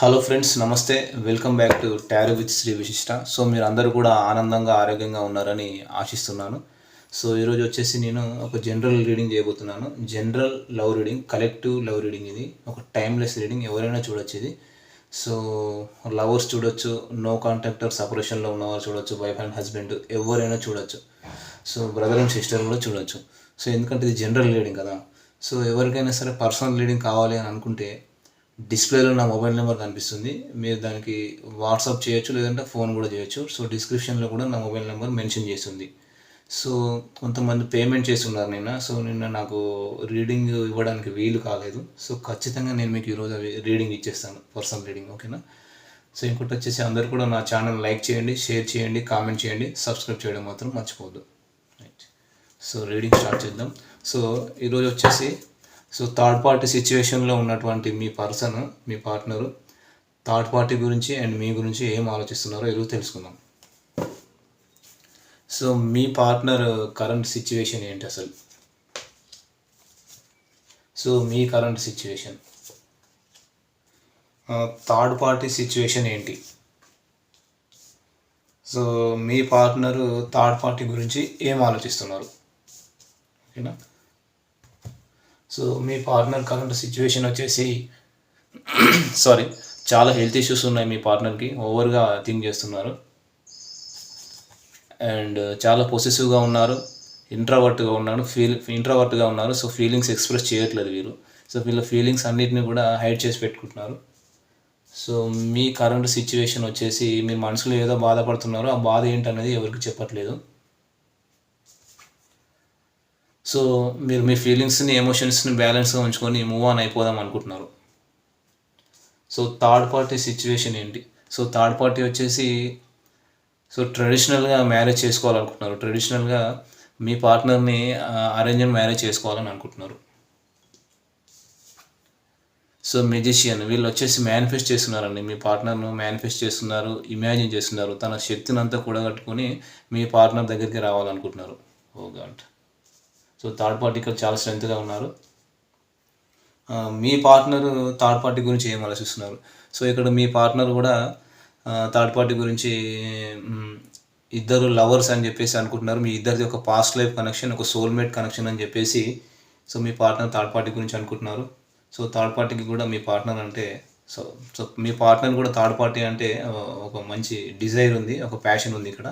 Hello friends నమస్తే. Welcome back to tarot with Shri Vishishta so మీరు అందరూ కూడా ఆనందంగా ఆరోగ్యంగా ఉన్నారని ఆశిస్తున్నాను. సో ఈరోజు వచ్చేసి నేను ఒక జనరల్ రీడింగ్ చేయబోతున్నాను. General love reading collective love reading ఇది. ఒక టైమ్లెస్ రీడింగ్ ఎవరైనా చూడొచ్చు ఇది. సో లవర్స్ చూడొచ్చు నో కాంటాక్టర్ సపరేషన్లో ఉన్నవారు చూడొచ్చు వైఫ్ అండ్ హస్బెండ్ ఎవరైనా చూడొచ్చు. సో బ్రదర్ అండ్ సిస్టర్ కూడా చూడొచ్చు. సో ఎందుకంటే ఇది జనరల్ రీడింగ్ కదా. సో ఎవరికైనా సరే పర్సనల్ రీడింగ్ కావాలి అని అనుకుంటే డిస్ప్లేలో నా మొబైల్ నెంబర్ కనిపిస్తుంది. మీరు దానికి వాట్సాప్ చేయొచ్చు లేదంటే ఫోన్ కూడా చేయొచ్చు. సో డిస్క్రిప్షన్లో కూడా నా మొబైల్ నెంబర్ మెన్షన్ చేస్తుంది. సో కొంతమంది పేమెంట్ చేస్తున్నారు నిన్న. సో నిన్న నాకు రీడింగ్ ఇవ్వడానికి వీలు కాలేదు. సో ఖచ్చితంగా నేను మీకు ఈరోజు రీడింగ్ ఇచ్చేస్తాను. పర్సనల్ రీడింగ్ ఓకేనా? సో ఇంకోటి వచ్చేసి అందరు కూడా నా ఛానల్ లైక్ చేయండి షేర్ చేయండి కామెంట్ చేయండి. సబ్స్క్రైబ్ చేయడం మాత్రం మర్చిపోవద్దు. రైట్. సో రీడింగ్ స్టార్ట్ చేద్దాం. సో ఈరోజు వచ్చేసి సో థర్డ్ పార్టీ సిచ్యువేషన్లో ఉన్నటువంటి మీ పర్సన్ మీ పార్ట్నరు థర్డ్ పార్టీ గురించి అండ్ మీ గురించి ఏం ఆలోచిస్తున్నారో ఎదురు తెలుసుకుందాం. సో మీ పార్ట్నర్ కరెంట్ సిచ్యువేషన్ ఏంటి అసలు? సో మీ current situation third party situation ఏంటి? సో మీ పార్ట్నరు థర్డ్ పార్టీ గురించి ఏం ఆలోచిస్తున్నారు? ఓకేనా సో మీ పార్ట్నర్ కరెంట్ సిచ్యువేషన్ వచ్చేసి సారీ చాలా హెల్త్ ఇష్యూస్ ఉన్నాయి మీ పార్ట్నర్కి ఓవర్గా థింక్ చేస్తున్నారు. అండ్ చాలా పొసెసివ్గా ఉన్నారు. ఇంట్రావర్ట్గా ఉన్నాడు. ఫీల్ ఇంట్రావర్ట్గా ఉన్నారు. సో ఫీలింగ్స్ ఎక్స్ప్రెస్ చేయట్లేదు వీరు. సో వీళ్ళ ఫీలింగ్స్ అన్నిటిని కూడా హైడ్ చేసి పెట్టుకుంటున్నారు. సో మీ కరెంట్ సిచ్యువేషన్ వచ్చేసి మీ మనసులో ఏదో బాధపడుతున్నారో ఆ బాధ ఏంటనేది ఎవరికి చెప్పట్లేదు. సో మీరు మీ ఫీలింగ్స్ని ఎమోషన్స్ని బ్యాలెన్స్గా ఉంచుకొని మూవ్ ఆన్ అయిపోదాం అనుకుంటున్నారు. సో థర్డ్ పార్టీ సిచ్యువేషన్ ఏంటి? సో థర్డ్ పార్టీ వచ్చేసి సో ట్రెడిషనల్గా మ్యారేజ్ చేసుకోవాలనుకుంటున్నారు. ట్రెడిషనల్గా మీ పార్ట్నర్ని అరేంజ్మెంట్ మ్యారేజ్ చేసుకోవాలని అనుకుంటున్నారు. సో మెజిషియన్ వీళ్ళు వచ్చేసి మేనిఫెస్ట్ చేస్తున్నారండి. మీ పార్ట్నర్ను మేనిఫెస్ట్ చేస్తున్నారు ఇమాజిన్ చేస్తున్నారు. తన శక్తిని అంతా కూడగట్టుకుని మీ పార్ట్నర్ దగ్గరికి రావాలనుకుంటున్నారు. Oh god. So third party ఇక్కడ చాలా స్ట్రెంత్గా ఉన్నారు. మీ పార్ట్నర్ థర్డ్ పార్టీ గురించి ఏం ఆలోచిస్తున్నారు? సో ఇక్కడ మీ పార్ట్నర్ కూడా థర్డ్ పార్టీ గురించి ఇద్దరు లవర్స్ అని చెప్పేసి అనుకుంటున్నారు. మీ ఇద్దరిది ఒక పాస్ట్ లైఫ్ కనెక్షన్ ఒక సోల్మేట్ కనెక్షన్ అని చెప్పేసి సో మీ పార్ట్నర్ థర్డ్ పార్టీ గురించి అనుకుంటున్నారు. సో థర్డ్ పార్టీకి కూడా మీ పార్ట్నర్ అంటే సో సో మీ పార్ట్నర్ కూడా థర్డ్ పార్టీ అంటే ఒక మంచి డిజైర్ ఉంది ఒక ప్యాషన్ ఉంది ఇక్కడ.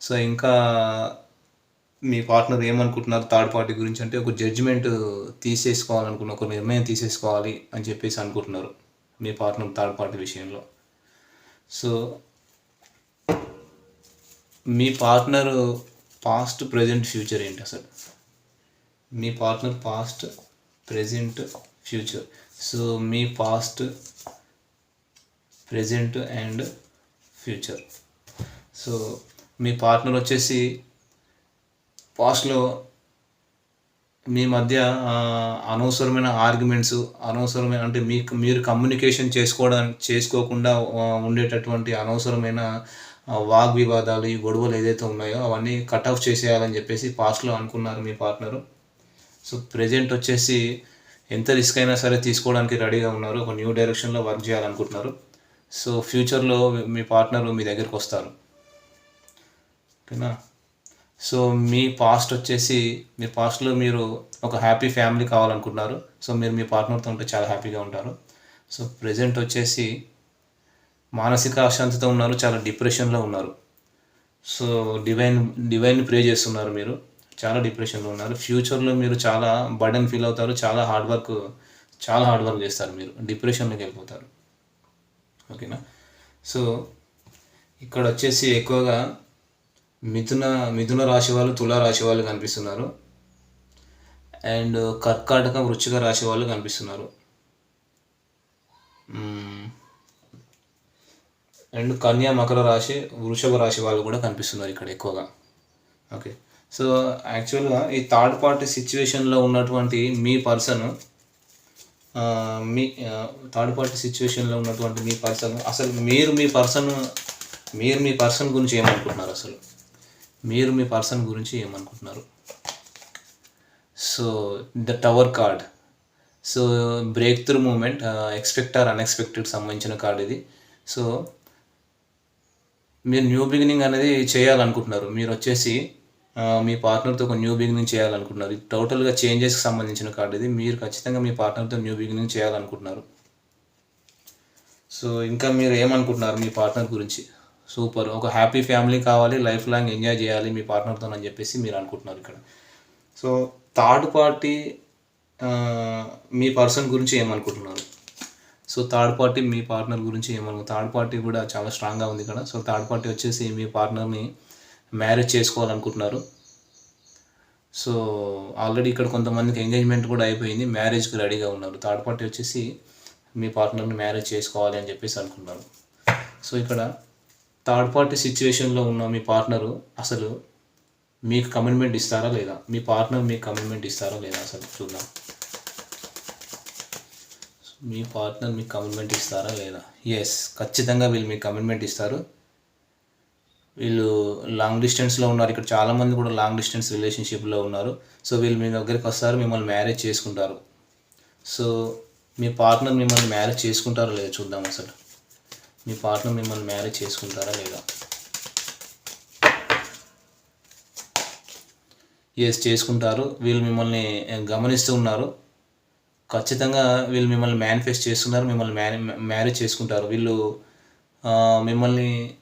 సో ఇంకా మీ పార్ట్నర్ ఏమనుకుంటున్నారు థర్డ్ పార్టీ గురించి అంటే ఒక జడ్జిమెంట్ తీసేసుకోవాలనుకున్న ఒక నిర్ణయం తీసేసుకోవాలి అని చెప్పేసి అనుకుంటున్నారు మీ పార్ట్నర్ థర్డ్ పార్టీ విషయంలో. సో మీ పార్ట్నర్ పాస్ట్ ప్రజెంట్ ఫ్యూచర్ ఏంటి అసలు? మీ partner past present future so me past present and future so me partner వచ్చేసి పాస్ట్లో మీ మధ్య అనవసరమైన ఆర్గ్యుమెంట్స్ అనవసరమైన అంటే మీకు మీరు కమ్యూనికేషన్ చేసుకోవడం చేసుకోకుండా ఉండేటటువంటి అనవసరమైన వాగ్ వాగ్వివాదాలు ఈ గొడవలు ఏదైతే ఉన్నాయో అవన్నీ కట్ ఆఫ్ చేసేయాలని చెప్పేసి పాస్ట్లో అనుకున్నారు మీ పార్ట్నరు. సో ప్రజెంట్ వచ్చేసి ఎంత రిస్క్ అయినా సరే తీసుకోవడానికి రెడీగా ఉన్నారు. ఒక న్యూ డైరెక్షన్లో వర్క్ చేయాలనుకుంటున్నారు. సో ఫ్యూచర్లో మీ పార్ట్నర్ మీ దగ్గరికి వస్తారు. ఓకేనా? సో మీ పాస్ట్ వచ్చేసి మీ పాస్ట్లో మీరు ఒక హ్యాపీ ఫ్యామిలీ కావాలనుకుంటున్నారు. సో మీరు మీ పార్ట్నర్తో ఉంటే చాలా హ్యాపీగా ఉంటారు. సో ప్రజెంట్ వచ్చేసి మానసిక అశాంతితో ఉన్నారు చాలా డిప్రెషన్లో ఉన్నారు. సో డివైన్ డివైన్ ప్రే చేస్తున్నారు మీరు. చాలా డిప్రెషన్లో ఉన్నారు. ఫ్యూచర్లో మీరు చాలా బర్డెన్ ఫీల్ అవుతారు చాలా హార్డ్ వర్క్ చాలా హార్డ్ వర్క్ చేస్తారు మీరు. డిప్రెషన్లోకి వెళ్ళిపోతారు. ఓకేనా సో ఇక్కడ వచ్చేసి ఎక్కువగా మిథున మిథున రాశి వాళ్ళు తులా రాశి వాళ్ళు కనిపిస్తున్నారు. అండ్ కర్కాటక వృచ్చిక రాశి వాళ్ళు కనిపిస్తున్నారు. అండ్ కన్యా మకర రాశి వృషభ రాశి వాళ్ళు కూడా కనిపిస్తున్నారు ఇక్కడ ఎక్కువగా. ఓకే. సో యాక్చువల్గా ఈ థర్డ్ పార్టీ సిచ్యువేషన్లో ఉన్నటువంటి మీ పర్సన్ మీ థర్డ్ పార్టీ సిచ్యువేషన్లో ఉన్నటువంటి మీ పర్సన్ అసలు మీరు మీ పర్సన్ మీరు మీ పర్సన్ గురించి ఏమనుకుంటున్నారు అసలు? మీరు మీ పర్సన్ గురించి ఏమనుకుంటున్నారు? So the tower card. So breakthrough moment expect or unexpected సంబంధించిన కార్డ్ ఇది. సో మీరు న్యూ బిగినింగ్ అనేది చేయాలనుకుంటున్నారు. మీరు వచ్చేసి మీ పార్ట్నర్తో ఒక న్యూ బిగినింగ్ చేయాలనుకుంటున్నారు. ఇది టోటల్గా చేంజెస్కి సంబంధించిన కార్డు ఇది. మీరు ఖచ్చితంగా మీ పార్ట్నర్తో న్యూ బిగినింగ్ చేయాలనుకుంటున్నారు. సో ఇంకా మీరు ఏమనుకుంటున్నారు మీ పార్ట్నర్ గురించి? సూపర్. ఒక హ్యాపీ ఫ్యామిలీ కావాలి లైఫ్ లాంగ్ ఎంజాయ్ చేయాలి మీ పార్ట్నర్తో అని చెప్పేసి మీరు అనుకుంటున్నారు ఇక్కడ. సో థర్డ్ పార్టీ మీ పర్సన్ గురించి ఏమనుకుంటున్నారు? సో థర్డ్ పార్టీ మీ పార్ట్నర్ గురించి ఏమను థర్డ్ పార్టీ కూడా చాలా స్ట్రాంగ్గా ఉంది ఇక్కడ. సో థర్డ్ పార్టీ వచ్చేసి మీ పార్ట్నర్ని మ్యారేజ్ చేసుకోవాలనుకుంటున్నారు. సో ఆల్రెడీ ఇక్కడ కొంతమందికి ఎంగేజ్మెంట్ కూడా అయిపోయింది మ్యారేజ్కి రెడీగా ఉన్నారు. థర్డ్ పార్టీ వచ్చేసి మీ పార్ట్నర్ని మ్యారేజ్ చేసుకోవాలి అని చెప్పేసి అనుకున్నారు సో ఇక్కడ థర్డ్ పార్టీ సిచ్యువేషన్లో ఉన్న మీ పార్ట్నరు అసలు మీకు కమిట్మెంట్ ఇస్తారా లేదా? మీ పార్ట్నర్ మీకు కమిట్మెంట్ ఇస్తారా లేదా అసలు చూద్దాం. మీ పార్ట్నర్ మీకు కమిట్మెంట్ ఇస్తారా లేదా? ఎస్ ఖచ్చితంగా వీళ్ళు మీకు కమిట్మెంట్ ఇస్తారు. వీళ్ళు లాంగ్ డిస్టెన్స్లో ఉన్నారు. ఇక్కడ చాలామంది కూడా లాంగ్ డిస్టెన్స్ రిలేషన్షిప్లో ఉన్నారు. సో వీళ్ళు మీ దగ్గరికి వస్తారు మిమ్మల్ని మ్యారేజ్ చేసుకుంటారు. సో మీ పార్ట్నర్ మిమ్మల్ని మ్యారేజ్ చేసుకుంటారో లేదో చూద్దాం అసలు. మీ పార్ట్నర్ మిమ్మల్ని మ్యారేజ్ చేసుకుంటారా లేదా? ఎస్ చేసుకుంటారు. వీళ్ళు మిమ్మల్ని eh, గమనిస్తూ ఉన్నారు. ఖచ్చితంగా వీళ్ళు మిమ్మల్ని మేనిఫెస్ట్ చేస్తున్నారు మిమ్మల్ని మ్యారే మ్యారేజ్ చేసుకుంటారు. వీళ్ళు మిమ్మల్ని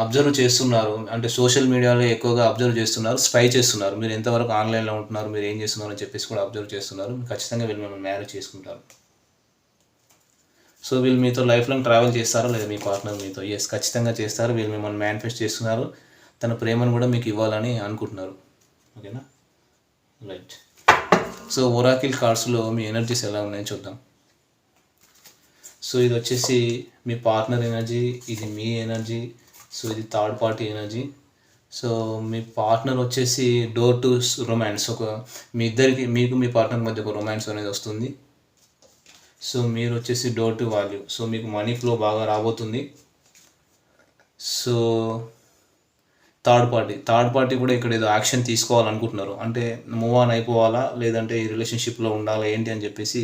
అబ్జర్వ్ చేస్తున్నారు. అంటే సోషల్ మీడియాలో ఎక్కువగా అబ్జర్వ్ చేస్తున్నారు స్పై చేస్తున్నారు. మీరు ఎంతవరకు ఆన్లైన్లో ఉంటున్నారు మీరు ఏం చేస్తున్నారు అని చెప్పేసి కూడా అబ్జర్వ్ చేస్తున్నారు. ఖచ్చితంగా వీళ్ళు మిమ్మల్ని మ్యారేజ్ చేసుకుంటారు. సో వీళ్ళు మీతో లైఫ్ లాంగ్ ట్రావెల్ చేస్తారా లేదా మీ పార్ట్నర్ మీతో? ఎస్ ఖచ్చితంగా చేస్తారు. వీళ్ళు మిమ్మల్ని మేనిఫెస్ట్ చేస్తున్నారు. తన ప్రేమను కూడా మీకు ఇవ్వాలని అనుకుంటున్నారు. ఓకేనా రైట్ సో ఒరాకిల్ కార్డ్స్లో మీ ఎనర్జీస్ ఎలా ఉన్నాయో చూద్దాం. సో ఇది వచ్చేసి మీ పార్ట్నర్ ఎనర్జీ ఇది మీ ఎనర్జీ సో ఇది థర్డ్ పార్టీ ఎనర్జీ సో మీ పార్ట్నర్ వచ్చేసి డోర్ టు రొమాన్స్ ఒక మీ ఇద్దరికి మీకు మీ పార్ట్నర్ మధ్య ఒక రొమాన్స్ అనేది వస్తుంది. సో మీరు వచ్చేసి డోర్ టు వాల్యూ సో మీకు మనీ ఫ్లో బాగా రాబోతుంది. So third party third party కూడా ఇక్కడ ఏదో యాక్షన్ తీసుకోవాలనుకుంటున్నారు. అంటే మూవ్ ఆన్ అయిపోవాలా? లేదంటే ఈ రిలేషన్షిప్లో ఉండాలా? ఏంటి అని చెప్పేసి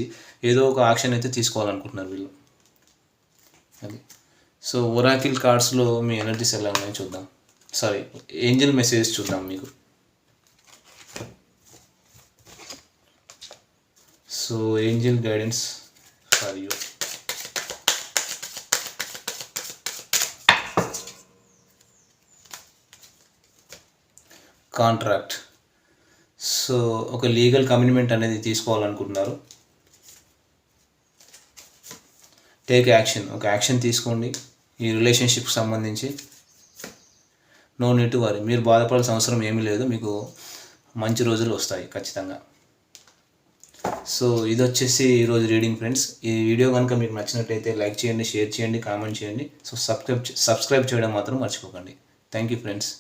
ఏదో ఒక యాక్షన్ అయితే తీసుకోవాలనుకుంటున్నారు వీళ్ళు. అది. సో ఒరాకిల్ కార్డ్స్లో మీ ఎనర్జీస్ ఎలా ఉన్నాయో చూద్దాం. సారీ ఏంజల్ మెసేజ్ చూద్దాం మీకు. So angel guidance for contract so ఒక లీగల్ కమిట్మెంట్ అనేది తీసుకోవాలనుకుంటున్నారు. టేక్ యాక్షన్ ఒక యాక్షన్ తీసుకోండి. ఈ రిలేషన్షిప్కి సంబంధించి. నో నీట్ వారి మీరు బాధపడాల్సిన అవసరం ఏమీ లేదు. మీకు మంచి రోజులు వస్తాయి ఖచ్చితంగా. సో ఇది వచ్చేసి ఈరోజు రీడింగ్ ఫ్రెండ్స్ ఈ వీడియో కనుక మీకు నచ్చినట్లయితే లైక్ చేయండి షేర్ చేయండి కామెంట్ చేయండి. సో సబ్స్క్రైబ్ సబ్స్క్రైబ్ చేయడం మాత్రం మర్చిపోకండి. Thank you friends